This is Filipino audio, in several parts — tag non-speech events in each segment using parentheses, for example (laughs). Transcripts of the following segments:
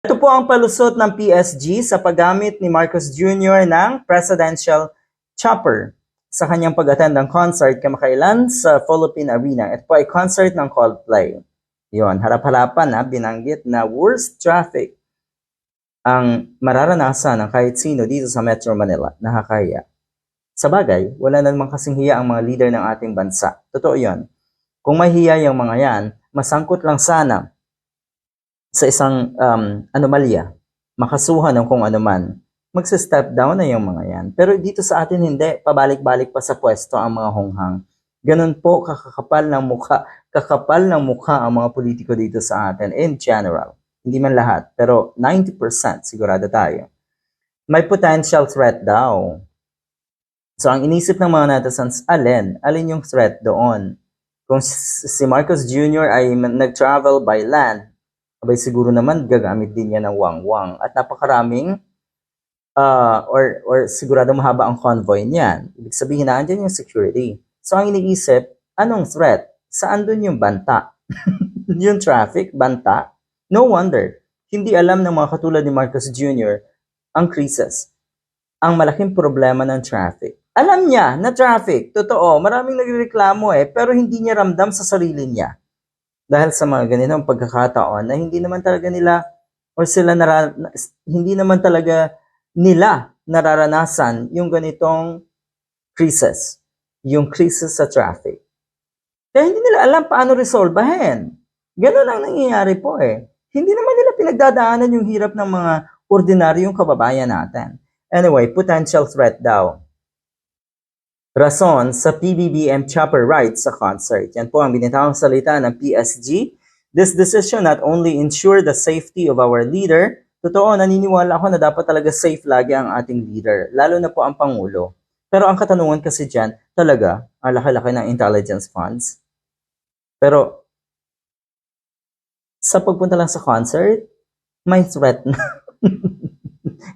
Ito po ang palusot ng PSG sa paggamit ni Marcos Jr. ng presidential chopper sa kanyang pag-attend ng concert kamakailan sa Philippine Arena. Ito po ay concert ng Coldplay. Yon, harap-harapan na binanggit na worst traffic ang mararanasan ng kahit sino dito sa Metro Manila. Nakakaya. Sa bagay, wala na namang kasing hiya ang mga leader ng ating bansa. Totoo yon. Kung mahiya yung mga yan, masangkot lang sana sa isang um, anomalya, makasuhan ng kung ano man, magsa-step down na yung mga yan. Pero dito sa atin hindi, pabalik-balik pa sa pwesto ang mga honghang. Ganun po kakakapal ng mukha, kakapal ng mukha ang mga politiko dito sa atin in general. Hindi man lahat, pero 90% sigurado tayo. May potential threat daw. So ang inisip ng mga netizens, alin? Alin yung threat doon? Kung si Marcos Jr. ay nag-travel by land, abay siguro naman gagamit din niya ng wangwang at napakaraming uh, or or sigurado mahaba ang convoy niyan. Ibig sabihin na andyan yung security. So ang iniisip, anong threat? Saan dun yung banta? (laughs) yung traffic, banta? No wonder, hindi alam ng mga katulad ni Marcos Jr. ang krisis. Ang malaking problema ng traffic. Alam niya na traffic, totoo, maraming nagreklamo eh, pero hindi niya ramdam sa sarili niya dahil sa mga ganitong pagkakataon na hindi naman talaga nila or sila nara, hindi naman talaga nila nararanasan yung ganitong crisis, yung crisis sa traffic. Kaya hindi nila alam paano resolbahin. Ganun ang nangyayari po eh. Hindi naman nila pinagdadaanan yung hirap ng mga ordinaryong kababayan natin. Anyway, potential threat daw rason sa PBBM chopper rights sa concert. Yan po ang binitawang salita ng PSG. This decision not only ensure the safety of our leader, totoo, naniniwala ako na dapat talaga safe lagi ang ating leader, lalo na po ang Pangulo. Pero ang katanungan kasi dyan, talaga, ang laki-laki ng intelligence funds. Pero, sa pagpunta lang sa concert, may threat na. (laughs)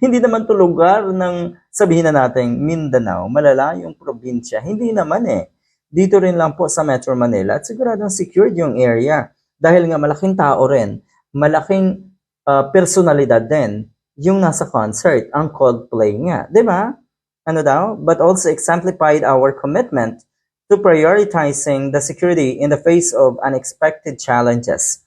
Hindi naman to lugar ng sabihin na natin Mindanao, malalayong probinsya. Hindi naman eh. Dito rin lang po sa Metro Manila at siguradong secured yung area. Dahil nga malaking tao rin, malaking uh, personalidad din yung nasa concert, ang Coldplay nga. Di ba? Ano daw? But also exemplified our commitment to prioritizing the security in the face of unexpected challenges.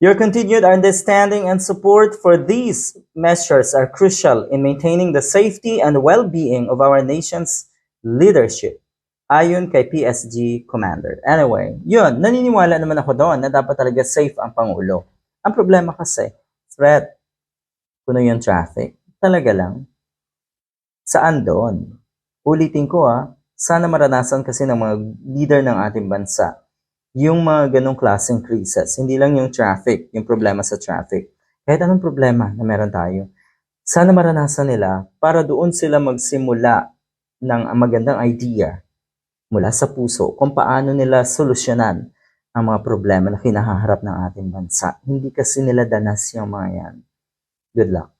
Your continued understanding and support for these measures are crucial in maintaining the safety and well-being of our nation's leadership. Ayon kay PSG Commander. Anyway, yun, naniniwala naman ako doon na dapat talaga safe ang Pangulo. Ang problema kasi, threat, kuno yung traffic, talaga lang. Saan doon? Ulitin ko ah, sana maranasan kasi ng mga leader ng ating bansa yung mga ganong klaseng crisis, hindi lang yung traffic, yung problema sa traffic. Kahit anong problema na meron tayo, sana maranasan nila para doon sila magsimula ng magandang idea mula sa puso kung paano nila solusyonan ang mga problema na kinahaharap ng ating bansa. Hindi kasi nila danas yung mga yan. Good luck.